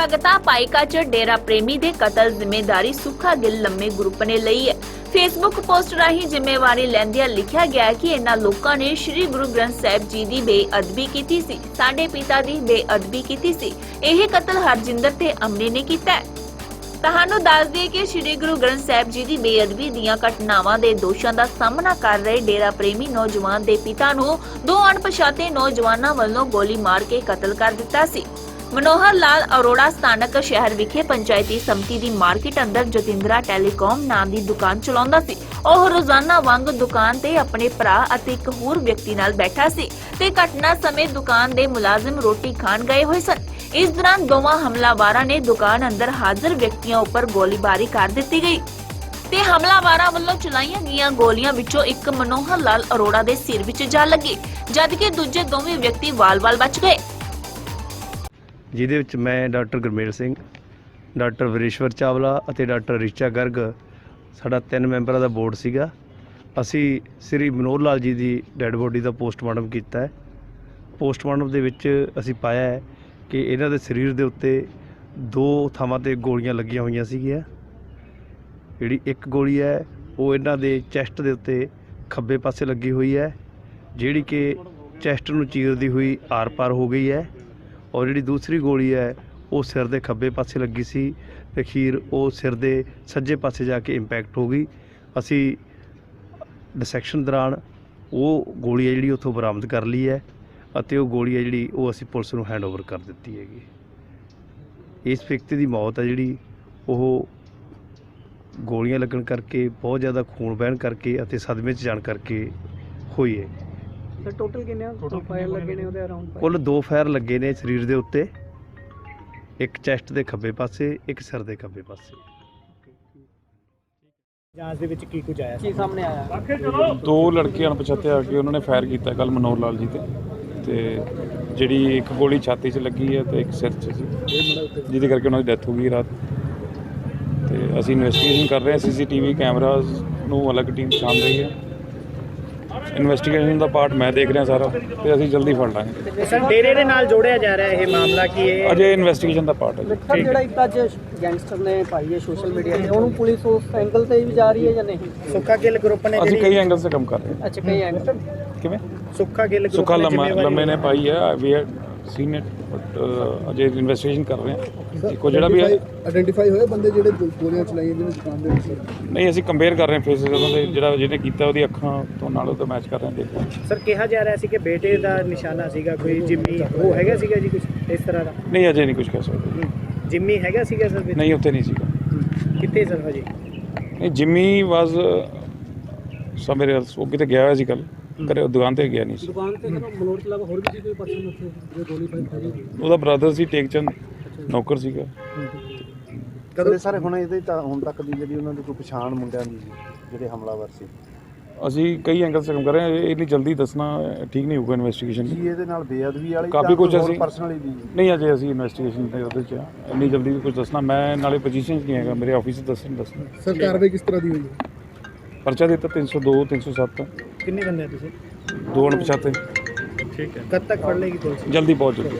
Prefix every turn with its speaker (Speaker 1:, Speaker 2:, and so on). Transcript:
Speaker 1: ਭਗਤਾ ਪਾਈਕਾ ਚ ਡੇਰਾ ਪ੍ਰੇਮੀ ਦੇ ਕਤਲ ਜ਼ਿੰਮੇਦਾਰੀ ਸੁੱਖਾ ਗਿੱਲ ਲੰਮੇ ਗਰੁੱਪ ਨੇ ਲਈ ਹੈ। ਫੇਸਬੁੱਕ ਪੋਸਟ ਰਾਹੀਂ ਜ਼ਿੰਮੇਵਾਰੀ ਲੈਂਦਿਆਂ ਲਿਖਿਆ ਗਿਆ ਕਿ ਇਹਨਾਂ ਲੋਕਾਂ ਨੇ ਸ੍ਰੀ ਗੁਰੂ ਗ੍ਰੰਥ ਸਾਹਿਬ ਜੀ ਦੀ ਬੇਅਦਬੀ ਕੀਤੀ ਸੀ, ਸਾਡੇ ਪਿਤਾ ਦੀ ਬੇਅਦਬੀ ਕੀਤੀ ਸੀ। ਇਹ ਕਤਲ ਹਰਜਿੰਦਰ ਤੇ ਅਮਨੇ ਨੇ ਕੀਤਾ ਹੈ। ਤੁਹਾਨੂੰ ਦੱਸ ਦਈਏ ਕਿ ਸ੍ਰੀ ਗੁਰੂ ਗ੍ਰੰਥ ਸਾਹਿਬ ਜੀ ਦੀ ਬੇਅਦਬੀ ਦੀਆਂ ਘਟਨਾਵਾਂ ਦੇ ਦੋਸ਼ਾਂ ਦਾ ਸਾਹਮਣਾ ਕਰ ਰਹੇ ਡੇਰਾ ਪ੍ਰੇਮੀ ਨੌਜਵਾਨ ਦੇ ਪਿਤਾ ਨੂੰ ਦੋ ਅਣਪਛਾਤੇ ਨੌਜਵਾਨਾਂ ਵੱਲੋਂ ਗੋਲੀ ਮਾਰ ਕੇ ਕਤਲ ਕਰ ਦਿੱਤਾ ਸੀ। ਮਨੋਹਰ ਲਾਲ ਅਰੋੜਾ ਸਥਾਨਕ ਸ਼ਹਿਰ ਵਿਖੇ ਪੰਚਾਇਤੀ ਸਮਿਤੀ ਦੀ ਮਾਰਕੀਟ ਅੰਦਰ ਜਤਿੰਦਰਾ ਟੈਲੀਕਾਮ ਨਾਮ ਦੀ ਦੁਕਾਨ ਚਲਾਉਂਦਾ ਸੀ। ਉਹ ਰੋਜ਼ਾਨਾ ਵਾਂਗ ਦੁਕਾਨ ਤੇ ਆਪਣੇ ਭਰਾ ਅਤੇ ਇੱਕ ਹੋਰ ਵਿਅਕਤੀ ਨਾਲ ਬੈਠਾ ਸੀ ਤੇ ਘਟਨਾ ਸਮੇਂ ਦੁਕਾਨ ਦੇ ਮੁਲਾਜ਼ਮ ਰੋਟੀ ਖਾਣ ਗਏ ਹੋਏ ਸਨ। ਇਸ ਦੌਰਾਨ ਦੋਵਾਂ ਹਮਲਾਵਾਰਾਂ ਨੇ ਦੁਕਾਨ ਅੰਦਰ ਹਾਜ਼ਰ ਵਿਅਕਤੀਆਂ ਉੱਪਰ ਗੋਲੀਬਾਰੀ ਕਰ ਦਿੱਤੀ ਗਈ। ਤੇ ਹਮਲਾਵਾਰਾਂ ਵੱਲੋਂ ਚਲਾਈਆਂ ਗਈਆਂ ਗੋਲੀਆਂ ਵਿੱਚੋਂ ਇੱਕ ਮਨੋਹਰ ਲਾਲ ਅਰੋੜਾ ਦੇ ਸਿਰ ਵਿੱਚ ਜਾ ਲੱਗੀ, ਜਦਕਿ ਦੂਜੇ ਦੋਵੇਂ ਵਿਅਕਤੀ ਵਾਲ-ਵਾਲ ਬਚ ਗਏ।
Speaker 2: ਜਿਹਦੇ ਵਿੱਚ ਮੈਂ ਡਾਕਟਰ ਗੁਰਮੇਲ ਸਿੰਘ, ਡਾਕਟਰ ਵਰੇਸ਼ਵਰ ਚਾਵਲਾ ਅਤੇ ਡਾਕਟਰ ਰਿਚਾ ਗਰਗ ਸਾਡਾ ਤਿੰਨ ਮੈਂਬਰਾਂ ਦਾ ਬੋਰਡ ਸੀਗਾ। ਅਸੀਂ ਸ੍ਰੀ ਮਨੋਹਰ ਲਾਲ ਜੀ ਦੀ ਡੈੱਡ ਬੋਡੀ ਦਾ ਪੋਸਟਮਾਰਟਮ ਕੀਤਾ ਹੈ। ਪੋਸਟਮਾਰਟਮ ਦੇ ਵਿੱਚ ਅਸੀਂ ਪਾਇਆ ਹੈ ਕਿ ਇਹਨਾਂ ਦੇ ਸਰੀਰ ਦੇ ਉੱਤੇ ਦੋ ਥਾਵਾਂ ਤੇ ਗੋਲੀਆਂ ਲੱਗੀਆਂ ਹੋਈਆਂ ਸੀਗੀਆਂ। ਜਿਹੜੀ ਇੱਕ ਗੋਲੀ ਹੈ, ਉਹ ਇਹਨਾਂ ਦੇ ਚੈਸਟ ਦੇ ਉੱਤੇ ਖੱਬੇ ਪਾਸੇ ਲੱਗੀ ਹੋਈ ਹੈ, ਜਿਹੜੀ ਕਿ ਚੈਸਟ ਨੂੰ ਚੀਰਦੀ ਹੋਈ ਆਰ-ਪਾਰ ਹੋ ਗਈ ਹੈ। ਔਰ ਜਿਹੜੀ ਦੂਸਰੀ ਗੋਲੀ ਹੈ, ਉਹ ਸਿਰ ਦੇ ਖੱਬੇ ਪਾਸੇ ਲੱਗੀ ਸੀ ਤੇ ਅਖੀਰ ਉਹ ਸਿਰ ਦੇ ਸੱਜੇ ਪਾਸੇ ਜਾ ਕੇ ਇੰਪੈਕਟ ਹੋ ਗਈ। ਅਸੀਂ ਡਿਸੈਕਸ਼ਨ ਦੌਰਾਨ ਉਹ ਗੋਲੀ ਹੈ ਜਿਹੜੀ ਉੱਥੋਂ ਬਰਾਮਦ ਕਰ ਲਈ ਹੈ ਅਤੇ ਉਹ ਗੋਲੀ ਹੈ ਜਿਹੜੀ ਉਹ ਅਸੀਂ ਪੁਲਿਸ ਨੂੰ ਹੈਂਡਓਵਰ ਕਰ ਦਿੱਤੀ ਹੈਗੀ। ਇਸ ਵਿਅਕਤੀ ਦੀ ਮੌਤ ਹੈ ਜਿਹੜੀ ਉਹ ਗੋਲੀਆਂ ਲੱਗਣ ਕਰਕੇ, ਬਹੁਤ ਜ਼ਿਆਦਾ ਖੂਨ ਵਹਿਣ ਕਰਕੇ ਅਤੇ ਸਦਮੇ 'ਚ ਜਾਣ ਕਰਕੇ ਹੋਈ ਹੈ।
Speaker 3: ਸਰ ਟੋਟਲ ਕਿੰਨੇ ਆ? ਟੋਟਲ ਫਾਇਰ ਲੱਗੇ ਨੇ ਉਹਦੇ ਅਰਾਊਂਡ
Speaker 2: ਕੁੱਲ ਦੋ ਫਾਇਰ ਲੱਗੇ ਨੇ ਸਰੀਰ ਦੇ ਉੱਤੇ ਇੱਕ ਚੈਸਟ ਦੇ ਖੱਬੇ ਪਾਸੇ ਇੱਕ ਸਿਰ ਦੇ ਖੱਬੇ ਪਾਸੇ।
Speaker 3: ਜਾਂਚ ਦੇ ਵਿੱਚ ਕੀ ਕੁਝ ਆਇਆ? ਕੀ ਸਾਹਮਣੇ ਆਇਆ?
Speaker 4: ਦੋ ਲੜਕੇ ਅਣਪਛਾਤੇ ਆ ਕੇ ਉਹਨਾਂ ਨੇ ਫਾਇਰ ਕੀਤਾ ਕੱਲ ਮਨੋਹਰ ਲਾਲ ਜੀ ਤੇ। ਤੇ ਜਿਹੜੀ ਇੱਕ ਗੋਲੀ ਛਾਤੀ 'ਚ ਲੱਗੀ ਹੈ ਤੇ ਇੱਕ ਸਿਰ 'ਚ ਸੀ ਜਿਹਦੇ ਕਰਕੇ ਉਹਨਾਂ ਦੀ ਡੈਥ ਹੋ ਗਈ ਰਾਤ। ਤੇ ਅਸੀਂ ਇਨਵੈਸਟੀਗੇਸ਼ਨ ਕਰ ਰਹੇ ਹਾਂ ਸੀਸੀਟੀਵੀ ਕੈਮਰਾਜ਼ ਨੂੰ ਅਲੱਗ ਟੀਮ ਛਾਣ ਰਹੀ ਹੈ। ਇਨਵੈਸਟੀਗੇਸ਼ਨ ਦਾ ਪਾਰਟ ਮੈਂ ਦੇਖ ਰਿਹਾ ਸਾਰਾ ਤੇ ਅਸੀਂ ਜਲਦੀ ਫੜ ਲਾਂਗੇ।
Speaker 3: ਸਰ ਡੇਰੇ ਦੇ ਨਾਲ ਜੋੜਿਆ ਜਾ ਰਿਹਾ ਇਹ ਮਾਮਲਾ ਕੀ ਹੈ
Speaker 4: ਅਜੇ ਇਨਵੈਸਟੀਗੇਸ਼ਨ ਦਾ ਪਾਰਟ ਹੈ ਜੀ।
Speaker 3: ਸਰ ਜਿਹੜਾ ਇੱਕ ਅੱਜ ਗੈਂਗਸਟਰ ਨੇ ਪਾਈ ਹੈ ਸੋਸ਼ਲ ਮੀਡੀਆ ਤੇ ਉਹਨੂੰ ਪੁਲਿਸ ਉਸ ਐਂਗਲ ਤੇ ਵੀ ਜਾ ਰਹੀ ਹੈ ਜਾਂ ਨਹੀਂ? ਸੁੱਖਾ ਗਿੱਲ ਗਰੁੱਪ ਨੇ
Speaker 4: ਅਸੀਂ ਕਈ ਐਂਗਲ ਸੇ ਕੰਮ ਕਰ ਰਹੇ
Speaker 3: ਅੱਛਾ ਕਈ ਐਂਗਲ
Speaker 4: ਹਾਂ ਕਿਵੇਂ?
Speaker 3: ਸੁੱਖਾ ਗਿੱਲ group
Speaker 4: ਸੁੱਖਾ
Speaker 3: ਨੇ
Speaker 4: ਲੰਮਾ ਲੰਮੇ ਨੇ ਪਾਈ ਹੈ ਵੀ ਹੈਡ ਸੀਨ ਇਟ ਬਟ ਅਜੇ ਇਨਵੈਸਟੀਗੇਸ਼ਨ ਕਰ ਰਹੇ ਹਾਂ। ਇੱਕੋ ਜਿਹੜਾ ਵੀ
Speaker 5: ਆਇਡੈਂਟੀਫਾਈ ਹੋਏ ਬੰਦੇ ਜਿਹੜੇ ਗੋਲੀਆਂ ਚਲਾਈਆਂ ਜਿਹਨੇ ਦੁਕਾਨ ਦੇ ਵਿੱਚ
Speaker 4: ਨਹੀਂ ਅਸੀਂ ਕੰਪੇਅਰ ਕਰ ਰਹੇ ਹਾਂ ਫੇਸਿਸ ਉਹਨਾਂ ਦੇ ਜਿਹੜਾ ਜਿਹਨੇ ਕੀਤਾ ਉਹਦੀ ਅੱਖਾਂ ਤੋਂ ਨਾਲ ਉਹਦਾ ਮੈਚ ਕਰ ਰਹੇ ਹਾਂ ਦੇਖ
Speaker 3: ਸਰ ਕਿਹਾ ਜਾ ਰਿਹਾ ਸੀ ਕਿ ਬੇਟੇ ਦਾ ਨਿਸ਼ਾਨਾ ਸੀਗਾ ਕੋਈ ਜਿੰਮੀ ਉਹ ਹੈਗਾ ਸੀਗਾ ਜੀ ਕੁਝ ਇਸ ਤਰ੍ਹਾਂ ਦਾ?
Speaker 4: ਨਹੀਂ ਅਜੇ ਨਹੀਂ ਕੁਝ ਕਹਿ ਸਕਦੇ।
Speaker 3: ਜਿੰਮੀ ਹੈਗਾ ਸੀਗਾ ਸਰ ਵਿੱਚ?
Speaker 4: ਨਹੀਂ ਉੱਥੇ ਨਹੀਂ ਸੀਗਾ।
Speaker 3: ਕਿੱਥੇ ਸਰ ਹਜੇ?
Speaker 4: ਨਹੀਂ ਜਿਮੀ ਵਾਸ ਸਮੇਰ ਉਹ ਕਿਤੇ ਗਿਆ ਹੋਇਆ ਸੀ ਕੱਲ ਕਰੇ ਦੁਕਾਨ ਤੇ ਗਿਆ ਨਹੀਂ ਸੀ।
Speaker 3: ਦੁਕਾਨ ਤੇ ਸਰ ਮਨੋਰ ਤੋਂ ਇਲਾਵਾ ਹੋਰ ਵੀ ਸੀ ਕੋਈ ਪਰਸਨ ਉੱਥੇ ਜੋ ਗੋਲੀ ਪਾਈ ਖੜੀ
Speaker 4: ਉਹਦਾ ਬ੍ਰਦਰ ਸੀ ਟੇਕਚੰਦ ਨੌਕਰ ਸੀਗਾ।
Speaker 5: ਕਦੋਂ ਸਾਰੇ ਹੁਣ ਇਹਦੇ ਤਾਂ ਹੁਣ ਤੱਕ ਦੀ ਜਿਹੜੀ ਉਹਨਾਂ ਦੀ ਕੋਈ ਪਛਾਣ ਮੁੰਡਿਆਂ ਦੀ ਸੀ ਜਿਹੜੇ ਹਮਲਾਵਰ ਸੀ?
Speaker 4: ਅਸੀਂ ਕਈ ਐਂਗਲ ਸੇ ਕੰਮ ਕਰ ਰਹੇ ਹਾਂ ਇਹ ਇੰਨੀ ਜਲਦੀ ਦੱਸਣਾ ਠੀਕ ਨਹੀਂ ਹੋਊਗਾ ਇਨਵੈਸਟੀਗੇਸ਼ਨ
Speaker 5: ਕੀ ਇਹਦੇ ਨਾਲ ਬੇਅਦਬੀ ਵਾਲੀ
Speaker 4: ਕਾਫੀ ਕੁਝ ਅਸੀਂ-
Speaker 5: ਪਰਸਨਲੀ ਵੀ
Speaker 4: ਨਹੀਂ ਅਜੇ ਅਸੀਂ ਇਨਵੈਸਟੀਗੇਸ਼ਨ ਦੇ ਉਹਦੇ ਚ। ਇੰਨੀ ਜਲਦੀ ਕੁਝ ਦੱਸਣਾ ਮੈਂ ਨਾਲੇ ਪੋਜੀਸ਼ਨ 'ਚ ਨਹੀਂ ਹੈਗਾ ਮੇਰੇ ਆਫਿਸ ਦੱਸਣ ਦੱਸਣਾ।
Speaker 5: ਸਰ ਕਾਰਵਾਈ ਕਿਸ ਤਰ੍ਹਾਂ ਦੀ ਹੋਈ? ਹੈ
Speaker 4: ਪਰਚਾ ਦਿੱਤਾ 302 307
Speaker 3: ਕਿੰਨੇ ਬੰਦੇ ਆ ਤੁਸੀਂ?
Speaker 4: ਦੋ ਅਣਪਛਾਤੇ।
Speaker 3: ਠੀਕ ਹੈ। ਕਦ ਤੱਕ ਫੜ ਲੇਗੀ ਪੁਲਿਸ?
Speaker 4: ਜਲਦੀ ਪਹੁੰਚ ਜਲਦੀ